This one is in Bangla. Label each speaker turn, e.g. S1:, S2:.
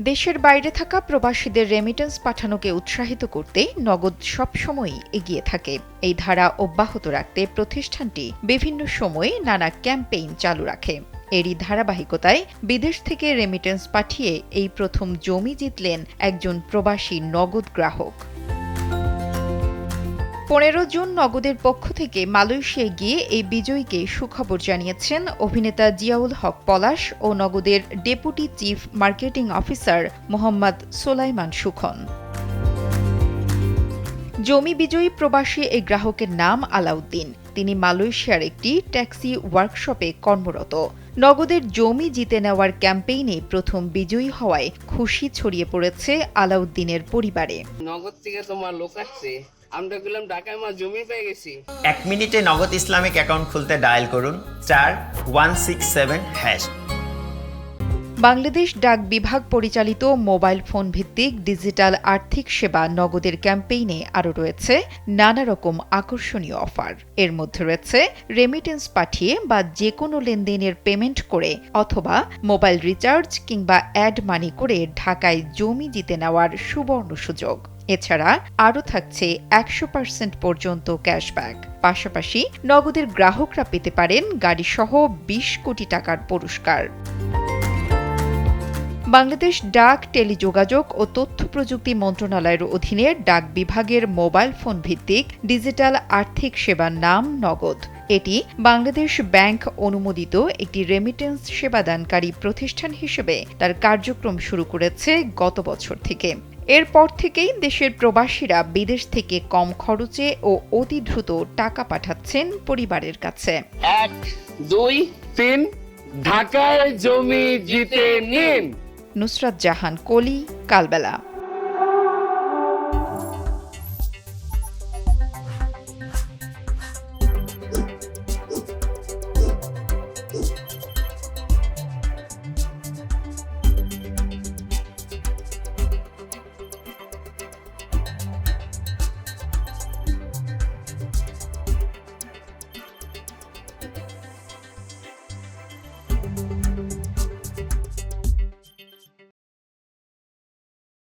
S1: দেশের বাইরে থাকা প্রবাসীদের রেমিটেন্স পাঠানোকে উৎসাহিত করতে নগদ সবসময়ই এগিয়ে থাকে। এই ধারা অব্যাহত রাখতে প্রতিষ্ঠানটি বিভিন্ন সময়ে নানা ক্যাম্পেইন চালু রাখে। এরই ধারাবাহিকতায় বিদেশ থেকে রেমিটেন্স পাঠিয়ে এই প্রথম জমি জিতলেন একজন প্রবাসী নগদ গ্রাহক। পনেরো জুন নগদের পক্ষ থেকে মালয়েশিয়ায় গিয়ে এই বিজয়ীকে সুখবর জানিয়েছেন অভিনেতা জিয়াউল হক পলাশ ও নগদের deputy chief marketing officer Mohammad Solaiman Sukhan. জমি বিজয়ী প্রবাসী এই গ্রাহকের নাম আলাউদ্দিন। তিনি মালয়েশিয়ার একটি ট্যাক্সি ওয়ার্কশপে কর্মরত। নগদের জমি জিতে নেওয়ার ক্যাম্পেইনে প্রথম বিজয়ী হওয়ায় খুশি ছড়িয়ে পড়েছে আলাউদ্দিনের পরিবারে।
S2: নগদ থেকে তোমার লোক আসছে আমরা গেলাম ঢাকায় মা জমি পেয়ে গেছি।
S3: এক মিনিটে নগদ ইসলামিক অ্যাকাউন্ট খুলতে ডায়াল করুন, চার, one six seven, hash.
S1: Bangladesh ডাক বিভাগ পরিচালিত মোবাইল ফোন ভিত্তিক ডিজিটাল আর্থিক সেবা নগদের ক্যাম্পেইনে আরও রয়েছে নানা রকম আকর্ষণীয় অফার। এর মধ্যে রয়েছে রেমিটেন্স পাঠিয়ে বা যে কোনো লেনদেনের পেমেন্ট করে অথবা মোবাইল রিচার্জ কিংবা অ্যাড মানি করে ঢাকায় জমি জিতে নেওয়ার সুবর্ণ সুযোগ। এছাড়া আরও থাকছে একশো পার্সেন্ট পর্যন্ত ক্যাশব্যাক পাশাপাশি নগদের গ্রাহকরা পেতে পারেন গাড়িসহ বিশ কোটি টাকার পুরস্কার। বাংলাদেশ ডাক, টেলিযোগাযোগ ও তথ্য প্রযুক্তি মন্ত্রণালয়ের অধীনে ডাক বিভাগের মোবাইল ফোন ভিত্তিক ডিজিটাল আর্থিক সেবার নাম নগদ। এটি বাংলাদেশ ব্যাংক অনুমোদিত একটি রেমিটেন্স সেবাদানকারী প্রতিষ্ঠান হিসেবে তার কার্যক্রম শুরু করেছে গত বছর থেকে। এরপর থেকেই দেশের প্রবাসীরা বিদেশ থেকে কম খরচে ও অতি দ্রুত টাকা পাঠাচ্ছেন পরিবারের কাছে।
S2: এক, দুই, তিন, ঢাকায় জমি জিতে নিন।
S1: নুসরাত জাহান কলি কালবেলা।